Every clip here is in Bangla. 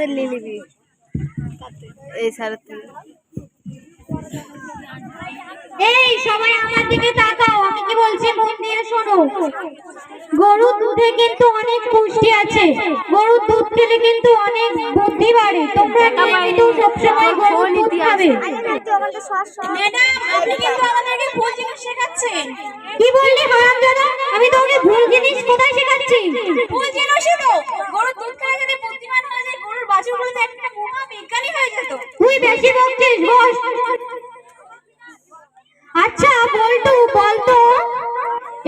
তেল নিয়ে নিবি। এই সারের এই সবাই আমার দিকে তাকাও আমি কি বলছি? মন দিয়ে শোনো। গরুর দুধে কিন্তু অনেক পুষ্টি আছে। গরুর দুধ খেলে কিন্তু অনেক বুদ্ধি বাড়ে। তোমরা নিয়মিত সবসময় গরুর দুধ খাবে? ম্যাডাম আপনি কিন্তু আমাদেরকে ভুল জিনিস শেখাচ্ছেন। কি বললি হারামজাদা আমি তোমাকে ভুল জিনিস কোথায় শেখাচ্ছি ভুল জিনিসই তো গরুর দুধ খেলে যদি বুদ্ধিমান হয়ে যায় গরুর বাছুরগুলো তো একটা মহা বিজ্ঞানী হয়ে যেত তুই বেশি বস আচ্ছা বলতো বলতো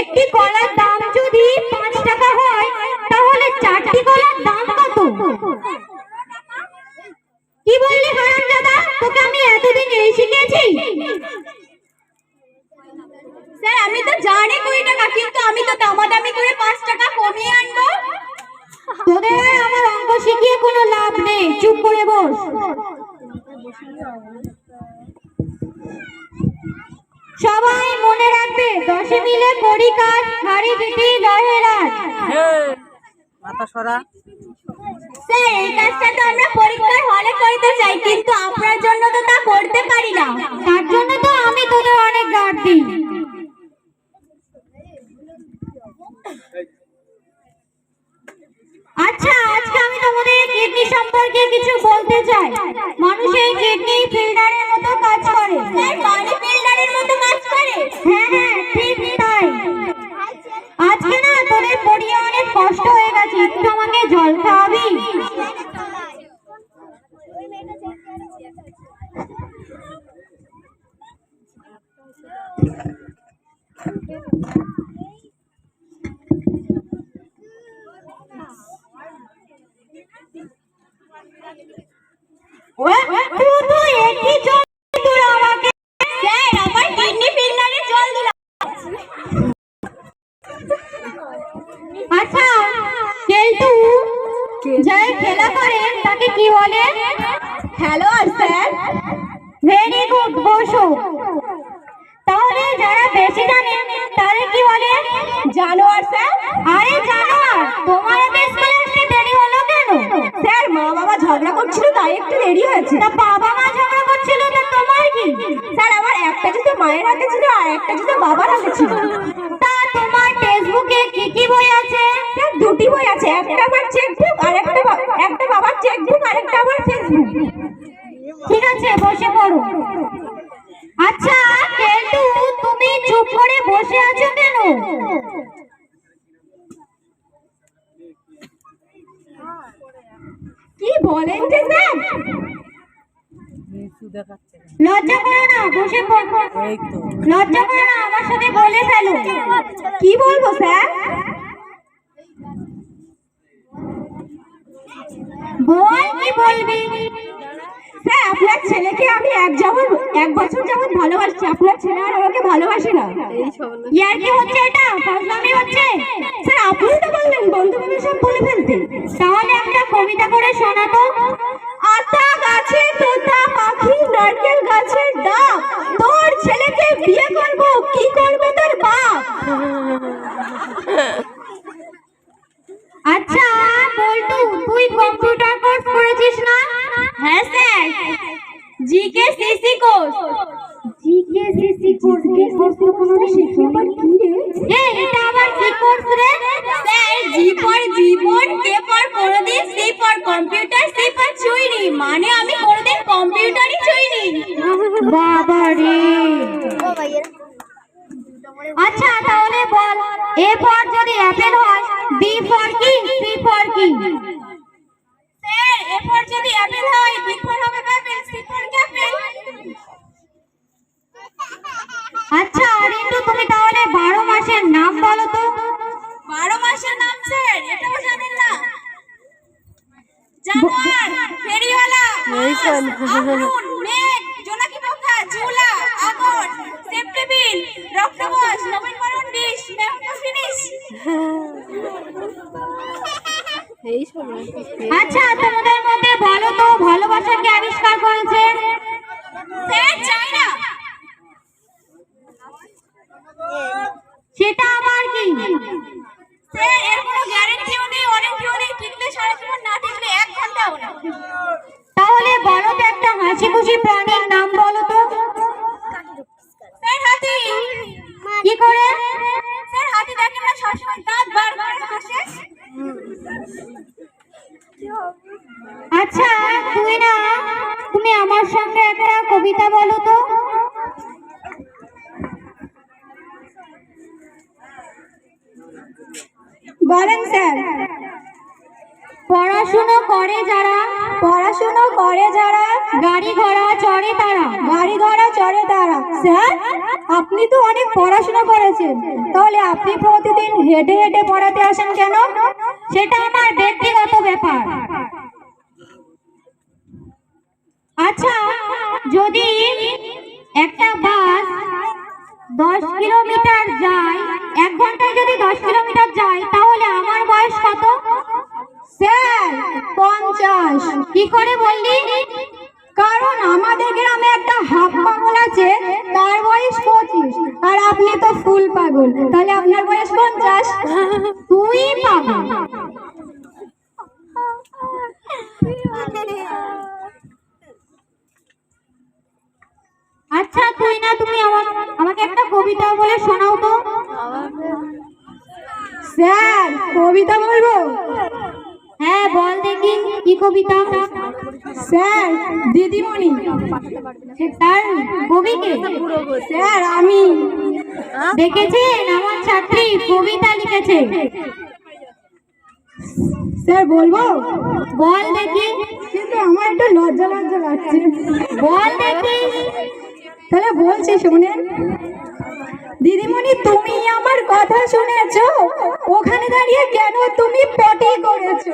একটি কলার দাম যদি পাঁচ টাকা হয় তাহলে চারটি কলার দাম কত? কি বললি হারামজাদা তোকে আমি এতদিন এই শিখেছি। স্যার আমি তো জানি কুড়ি টাকা কিন্তু আমি তো দামাদামি করে পাঁচ টাকা কমিয়ে আনব। তোদের আমার অঙ্ক শিখিয়ে কোনো লাভ নেই। চুপ করে বস। সবাই মনে রাখবে দশে মিলে করি কাজ হাড়ি জিটি লহে রাজ মাথা সরা। স্যার এই কাজটা তো আমরা পরীক্ষার হলে করতে চাই কিন্তু আপনার জন্য তো তা করতে পারি না। তার জন্য তো আমি তোদের অনেক গার্ড দিই। আচ্ছা আজকে আমি তোমাদের কিডনি সম্পর্কে কিছু বলতে চাই। মানুষের কিডনি ফিল্টারের মতো কাজ করে। স্যার বডি বিল্ডারের মতো করে হ্যাঁ হ্যাঁ অনেক কষ্ট হয়ে গেছে শুধু একই জল তোর আমাকে স্যার আমার কিডনি ফিল্টারে জল দিলাম আচ্ছা কেলটু যে খেলা করে তাকে কি বলে? Hello sir. ভেরি গুড বসো। তাহলে যারা বেশি জানে তাদের কি বলে? জানোয়ার স্যার। আরে জানোয়ার তোমার এত স্কুলে আসতে দেরি হলো কেন? স্যার মা বাবা ঝগড়া করছিল তাই একটু দেরি হয়েছে। তা বাবা মা ঝগড়া করছিল তা তোমার কি? স্যার আমার একটা জুতো মায়ের হাতে ছিল আর একটা জুতো বাবার হাতে ছিল। আমার চেকবুক আর একটা একটা বাবার চেকবুক আর একটা আমার ফেসবুক ঠিক আছে বসে পড়ো। আচ্ছা কেলটু তুমি চুপ করে বসে আছো কেন? কি বলেন যে স্যার? নিচু দেখাচ্ছে কেন? লজ্জা করো না বসে পড়ো। লজ্জা করো না আমার সাথে বলে ফেলো। কি বলব স্যার? বল কি বলবি? স্যার আপনার ছেলেকে আমি এক যাবত এক বছর যাবত ভালোবাসছি। আপনার ছেলে আর আমাকে ভালোবাসে না। ইয়ার কি হচ্ছে এটা? ফাজলামি হচ্ছে? স্যার, আপনি তো বললেন বন্ধু বান্ধব সব বলে ফেলতে। তাহলে একটা কবিতা করে শোনাতো। আতা গাছে তোতা পাখি, নারকেল গাছের ডাব তোর ছেলেকে বিয়ে করব কি করবে তোর বাপ আচ্ছা বলটু তুই কম্পিউটার কোর্স করেছিস না হ্যাঁ sir GK CC course GK CC course কি কোর্স তো কোনোদিন শিখিনি কি রে এ এটা আবার কি কোর্স রে স্যার জি ফর জীবন কে ফর কোনদিন সি কম্পিউটার সি ফর চুইনি মানে আমি কোনোদিন কম্পিউটারই চুইনি বাবা রে আচ্ছা তাহলে বল এ ফর যদি অ্যাপেল হয় বি ফর কি সি ফর কি স্যার এ ফর যদি অ্যাপেল হয় বি ফর হবে অ্যাপেল সি ফর ক্যাপেল আচ্ছা রিন্টু তুমি তাহলে বারো মাসের নাম বলো তো বারো মাসের নাম স্যার এটাও জানেন না জানোয়ার ফেরিওয়ালা এই শোন। আগুন মেঘ জোনাকি পোকা ঝুলা আগুন ডিশ ফিনিশ। আচ্ছা তোমাদের মধ্যে বলো তো ভালোবাসাকে আবিষ্কার করেছে? স্যার সেটা আবার কি? স্যার এর কোনো গ্যারেন্টিও নেই ওয়ারেন্টিও নেই টিকলে সারা জীবন না টিকলে এক ঘন্টাও না। তাহলে বলো তো একটা হাসি খুশি প্রাণীর নাম বলো তো স্যার হাতি কি করে স্যার হাতি সবসময় দাঁত বার করে হাসে। আচ্ছা তুমি না তুমি আমার সঙ্গে একটা কবিতা বলো তো। বলেন স্যার। পড়াশুনো করে যারা, পড়াশুনো করে যারা, গাড়ি ঘোড়া চড়ে তারা, গাড়ি ঘোড়া চড়ে তারা। স্যার, আপনি তো অনেক পড়াশোনা করেছেন। তাহলে আপনি প্রতিদিন হেঁটে হেঁটে পড়াতে আসেন কেন? সেটা আমার ব্যক্তিগত ব্যাপার। আচ্ছা যদি একটা বাস দশ কিলোমিটার যায়, এক ঘন্টায় যদি দশ কিলোমিটার যায়, তাহলে আমার বয়স কত? পঞ্চাশ। কি করে বললি? কারণ আমাদের গ্রামে একটা হাফ পাগল আছে, তার বয়স পঁচিশ। আর আপনি তো ফুল পাগল। তাহলে আপনার বয়স পঞ্চাশ? তুই পাবো আচ্ছা তুই না, তুমি আমার আমাকে একটা কবিতা বলে শোনাও তো স্যার কবিতা বলব হ্যাঁ বল দেখি কি কবিতা স্যার, দিদিমণি তার কবিকে, স্যার, আমি দেখেছেন, আমার ছাত্রী কবিতা লিখেছে। স্যার, বলব? বল দেখি। কিন্তু আমার একটু লজ্জা লজ্জা লাগছে। বল দেখি। তাহলে বলছি, শুনেন। দিদিমণি, তুমি আমার কথা শুনেছ? ওখানে দাঁড়িয়ে কেন তুমি পটি করেছ?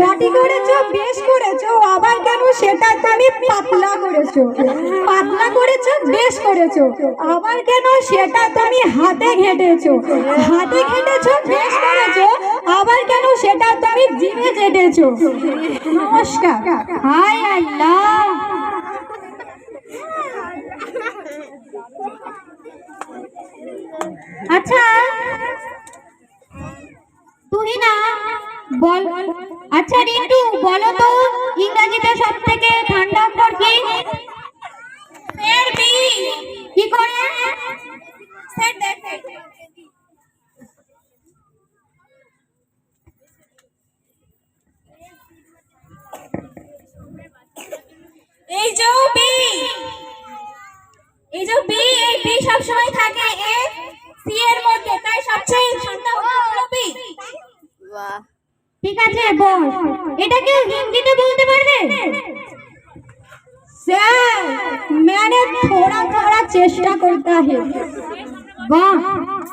পটি করেছ, বেশ করেছ, আবার কেন সেটা তুমি পাতলা করেছ? পাতলা করেছ, বেশ করেছ, আবার কেন সেটা তুমি হাতে ঘেটেছো? হাতে ঘেটেছো, বেশ করেছ, আবার কেন সেটা তুমি জিভে চেটেছো নমস্কার। হায় আল্লাহ! আচ্ছা। তুই না বল। আচ্ছা রিন্টু বলো তো ইংরেজিতে সব থেকে ঠান্ডা অক্ষর কি? Sir B. কি করে? স্যার এই যে বি। এই যে বি এই বি সব সময় থাকে এ। সি এর মধ্যে তাই সবচেয়ে ঠান্ডা হলো বি বাহ ঠিক আছে বল এটা কেউ হিন্দিতে বলতে পারবে सर मैंने थोड़ा थोड़ा चेष्टा करता है বাহ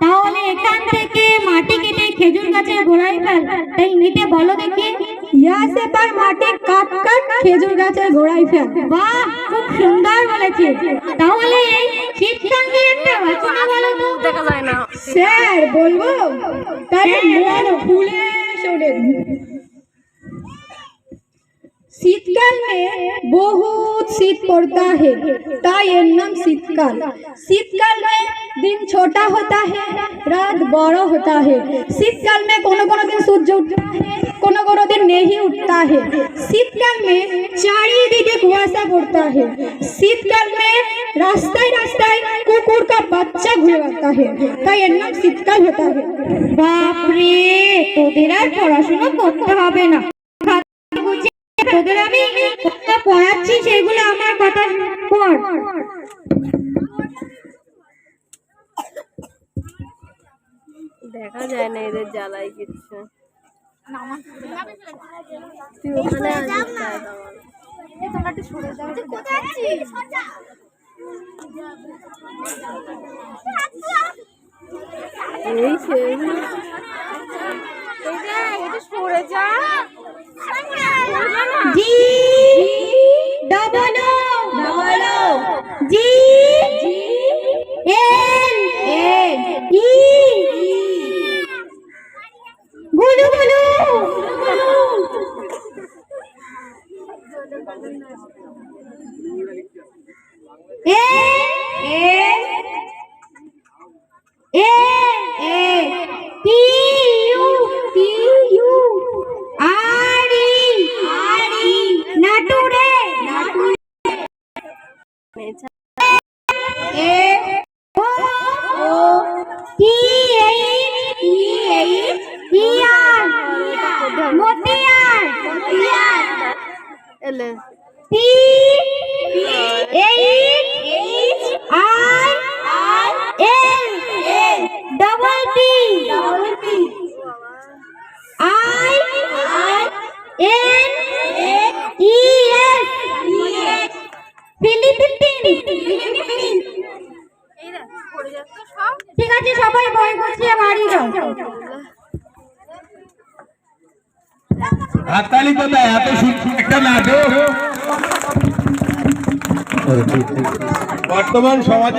তাহলে এখান থেকে মাটি কেটে খেজুর গাছের গোড়ায় ফেল তাই নিতে বলো দেখি ইয়া সে তার মাটি কাট কাট খেজুর গাছের ঘোড়াই ফেল। বাহ খুব সুন্দর বলেছে। তাহলে এই শীতকাল নিয়ে একটা রচনা বলো তো। দেখা যায় না। স্যার বলব? তাহলে হ্যাঁ, হ্যাঁ। মন ফুলে শোনেন। শীতকাল বহুত শীত পড়তা হে, তাই এর নাম শীতকাল। শীতকাল में दिन छोटा होता है रात बड़ा होता কোনো शीतकाल में कोनो कोनो কোনো কোনো দিন নেহি উঠতা হে। শীতকাল মে চারিদিকে কুয়াশা পড়তা হে। শীতকাল মে রাস্তায় রাস্তায় কুকুর কা বাচ্চা ঘুরে হে, তাই এর নাম শীতকাল হতা হে। বাপরে, তোদের আর পড়াশোনা করতে হবে না। তোদের আমি কথা পড়াচ্ছি সেগুলো আমার কথা পড়। দেখা যায় না এদের জ্বালাই কিচ্ছু। এই সেই। G A A A A P U P U R E R E Naatu রে Naatu A O O P H P H P R মোতিয়ার মোতিয়ার। এলে। পি হাততালি কোথায়? এত একটা নাটক। বর্তমান সমাজে